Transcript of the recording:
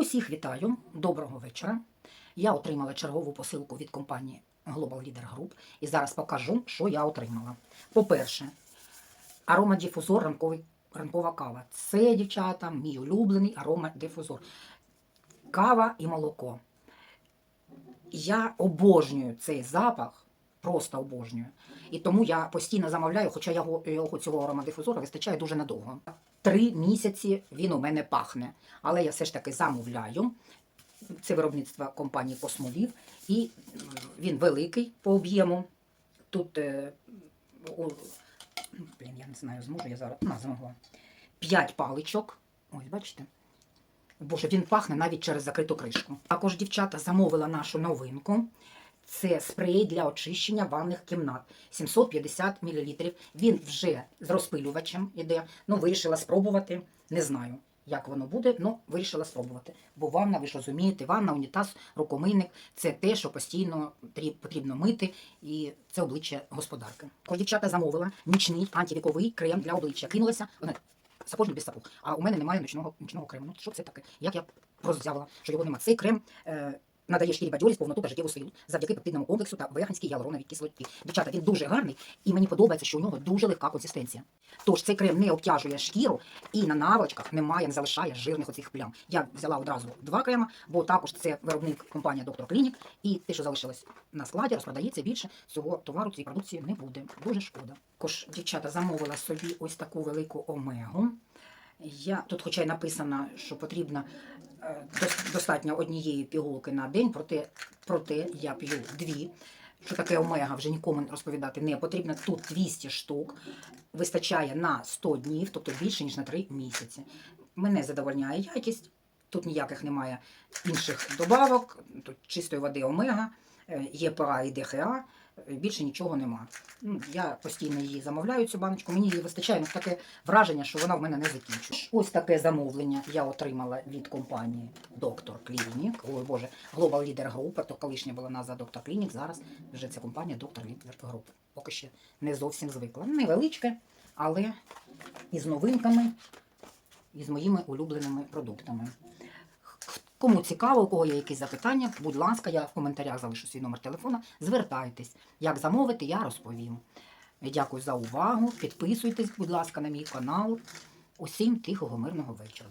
Усіх вітаю, доброго вечора. Я отримала чергову посилку від компанії Global Leader Group і зараз покажу, що я отримала. По-перше, аромадифузор ранковий, ранкова кава. Це, дівчата, мій улюблений аромадифузор. Кава і молоко. Я обожнюю цей запах, просто обожнюю. І тому я постійно замовляю, хоча його, його цього аромадифузора вистачає дуже надовго. Три місяці він у мене пахне, але я все ж таки замовляю. Це виробництво компанії Космолів, і він великий по об'єму. Тут, е, о, блін, я не знаю, зможу я зараз. На, змогла. П'ять паличок. Ось, бачите? Боже, він пахне навіть через закриту кришку. Також дівчата замовила нашу новинку. Це спрей для очищення ванних кімнат. 750 мл. Він вже з розпилювачем іде. Ну, вирішила спробувати. Не знаю, як воно буде, але вирішила спробувати. Бо ванна, ви ж розумієте, ванна, унітаз, рукомийник це те, що постійно трі- потрібно мити, і це обличчя господарки. Коли дівчата замовила нічний антивіковий крем для обличчя. Кинулася, вона сапожник без сапог. А у мене немає нічного, нічного крему. Ну, що це таке? Як я просто взяла, що його немає. Цей крем е, надає шкірі бадьорість, повноту та життєву силу завдяки пептидному комплексу та верханській гіалуроновій кислоті. Дівчата, він дуже гарний, і мені подобається, що у нього дуже легка консистенція. Тож цей крем не обтяжує шкіру і на наволочках немає, не залишає жирних оцих плям. Я взяла одразу два крема, бо також це виробник компанія Доктор Клінік, і те, що залишилось на складі, розпродається більше цього товару, цієї продукції не буде. Дуже шкода. Також дівчата замовила собі ось таку велику омегу. Я тут, хоча й написано, що потрібно е, достатньо однієї пігулки на день, проте, проте я п'ю дві. Що таке омега, вже нікому розповідати не потрібно. Тут 200 штук, вистачає на 100 днів, тобто більше, ніж на 3 місяці. Мене задовольняє якість, тут ніяких немає інших добавок, тут чистої води омега, е, ЄПА і ДХА, більше нічого нема. Ну, Я постійно її замовляю, цю баночку. Мені її вистачає, ну таке враження, що вона в мене не закінчує. Ось таке замовлення я отримала від компанії Доктор Клінік. Ой, Боже, Global Leader Group, то колишня була назва Доктор Клінік, зараз вже ця компанія Доктор Leader Group. Поки ще не зовсім звикла. Невеличке, але із новинками, і з моїми улюбленими продуктами. Кому цікаво, у кого є якісь запитання, будь ласка, я в коментарях залишу свій номер телефона. Звертайтесь. Як замовити, я розповім. Дякую за увагу. Підписуйтесь, будь ласка, на мій канал. Усім тихого, мирного вечора.